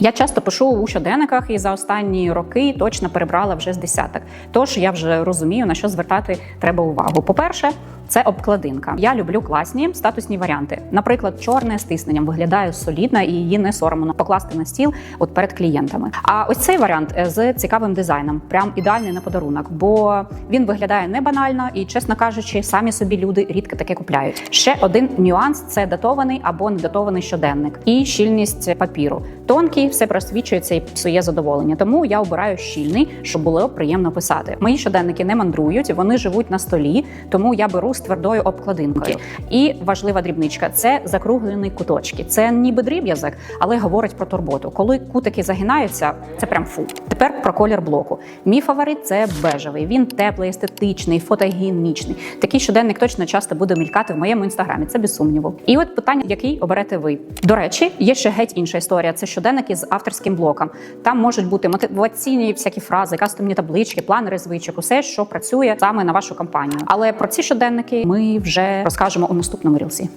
Я часто пишу у щоденниках і за останні роки точно перебрала вже з десяток. Тож я вже розумію на що звертати треба увагу. По-перше, це обкладинка. Я люблю класні статусні варіанти. Наприклад, чорне з виглядає солідно і її не соромно покласти на стіл от перед клієнтами. А ось цей варіант е, з цікавим дизайном, прям ідеальний на подарунок, бо він виглядає не банально і, чесно кажучи, самі собі люди рідко таке купляють. Ще один нюанс це датований або недатований щоденник і щільність папіру. Тонкий все просвічується і псує задоволення. Тому я обираю щільний, щоб було приємно писати. Мої щоденники не мандрують, вони живуть на столі, тому я беру з твердою обкладинкою. І важлива дрібничка це закруглені куточки. Це ніби дріб'язок, але говорить про турботу. Коли кутики загинаються, це прям фу. Тепер про колір блоку. Мій фаворит це бежевий. Він теплий, естетичний, фотогенічний. Такий щоденник точно часто буде мількати в моєму інстаграмі. Це без сумніву. І от питання, який оберете ви. До речі, є ще геть інша історія. Це щоденники з авторським блоком. Там можуть бути мотиваційні всякі фрази, кастомні таблички, планери звичок, усе, що працює саме на вашу кампанію. Але про ці щоденники ми вже розкажемо у наступному рілсі.